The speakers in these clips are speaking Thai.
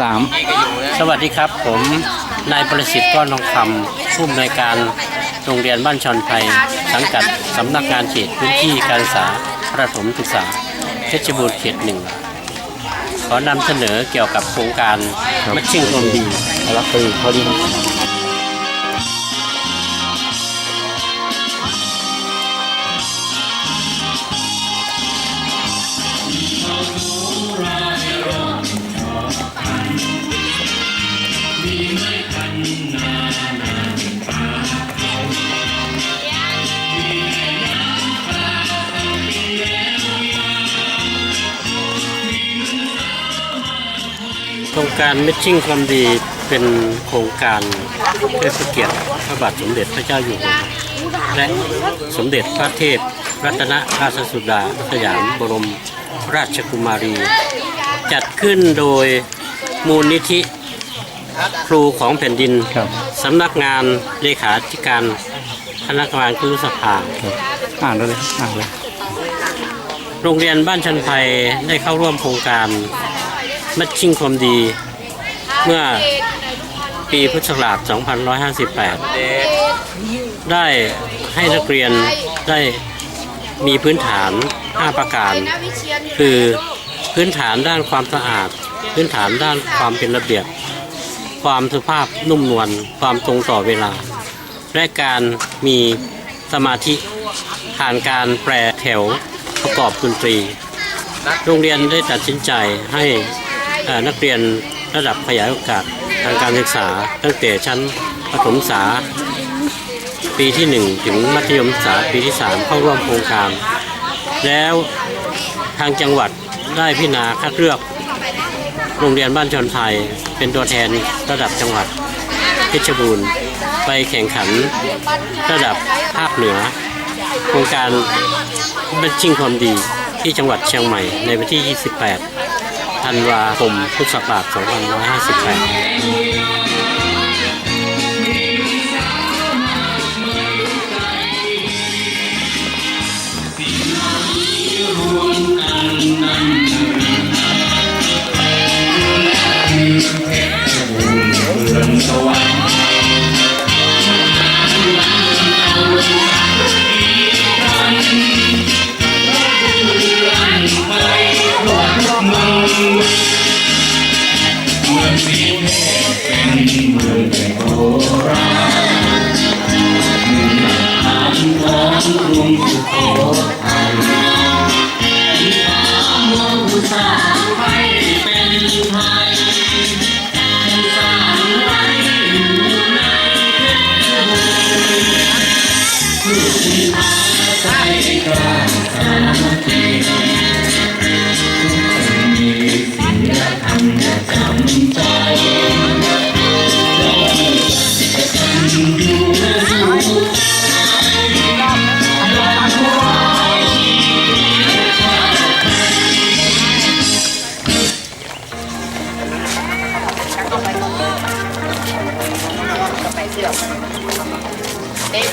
สามสวัสดีครับ ผมนายประสิทธิ์ก้อนทองคำผู้อำนวยการโรงเรียนบ้านชอนไพรสังกัดสำนักงานเขตพื้นที่การศึกษาประถมศึกษาเพชรบูรณ์เขตหนึ่งขอนำเสนอเกี่ยวกับโครงการมัชชิ่งรวมดีรักไปพอดี การมัชชิ่งความดีเป็นโครงการเพื่อพระเกียรติพระบาทสมเด็จพระเจ้าอยู่หัวและสมเด็จพระเทพรัตนราชสุดาสยามบรมราชกุมารี จัดขึ้นโดยมูลนิธิครูของแผ่นดินสำนักงานเลขาธิการคณะกรรมการครุสภาครับอ่านเลยอ่านเลยโรงเรียนบ้านชันไพได้เข้าร่วมโครงการมัชชิ่งความดี เมื่อปีพุทธศักราช 2558 ได้ให้นักเรียนได้มีพื้นฐาน 5 ประการ คือพื้นฐานด้านความสะอาด พื้นฐานด้านความเป็นระเบียบ ความสุภาพนุ่มนวลความตรงต่อเวลา และการมีสมาธิผ่านการแปรแถวประกอบดนตรี โรงเรียนได้ตัดสินใจให้นักเรียน ระดับขยายโอกาสทางการศึกษา ตั้งแต่ชั้นประถมศึกษา ปีที่ 1 ถึงมัธยมศึกษาปีที่ 3 เข้าร่วมโครงการ แล้วทางจังหวัดได้พิจารณาคัดเลือก โรงเรียนบ้านชนไทย เป็นตัวแทนระดับจังหวัดเพชรบูรณ์ไปแข่งขันระดับภาคเหนือ โครงการบัญชิงความดีที่จังหวัดเชียงใหม่ในวันที่ 28 ธันวาคมพุทธศักราช2558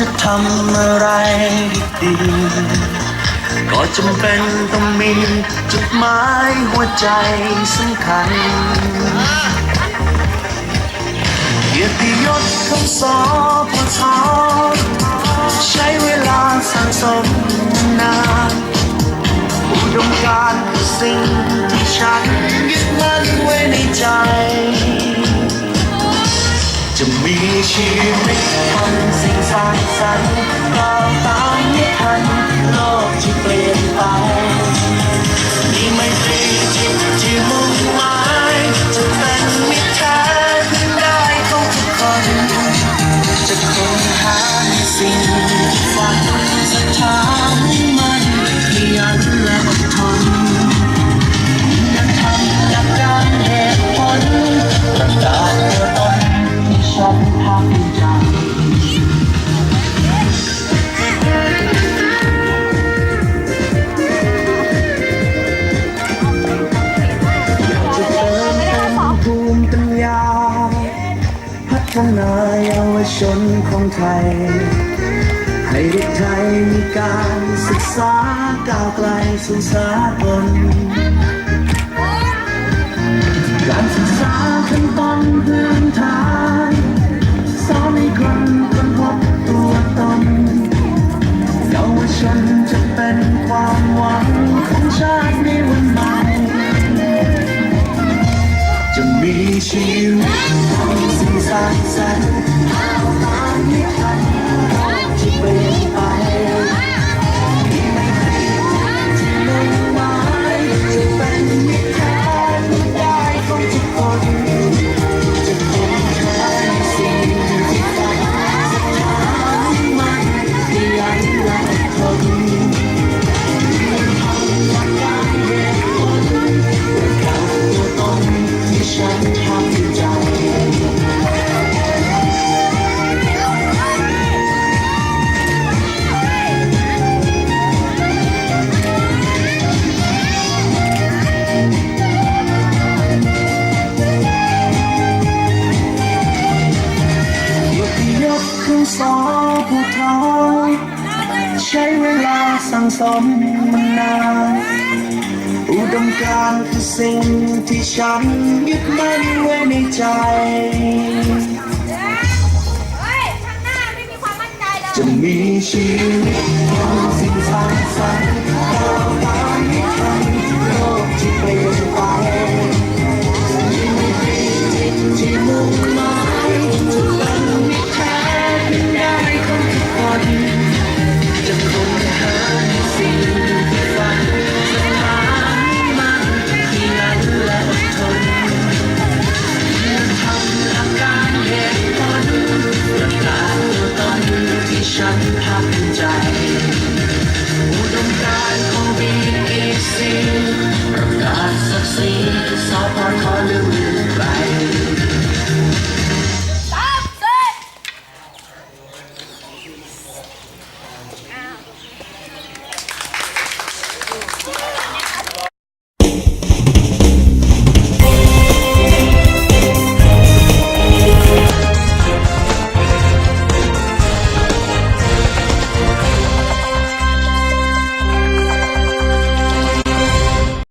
จะทำอะไรดีๆก็จำเป็นต้องมีจุดหมายหัวใจสำคัญเกียรติยศคำสอบพทใช้เวลาสะสมนานอุดมการคือสิ่งที่ฉันยึดมั่นไว้ในใจ จะมีชีวิตทำ สร้างสรรค์เราตามไม่ทันโลกที่เปลี่ยนไปนี่ไม่ตรีจิตที่มุ่งหมายจะเป็น ไทย ให้เด็กไทยมีการศึกษาก้าวไกลสู่สากลการศึกษาขั้นตอนพื้นฐานสอนให้คนค้นพบตัวตนเยาวชนจะเป็นความหวังของชาติในวันใหม่ จะมีชีวิตที่สิ่งสร้างสรรค์ ต สั่งสมมันนานอุดมการณ์คือสิ่งที่ฉันยึดมั่นไว้ในใจเฮ้ยข้างหน้าไม่มีความมั่นใจเลยจะมีชีวิตของสิ่งสร้างสรรค์ก้าวตามนิ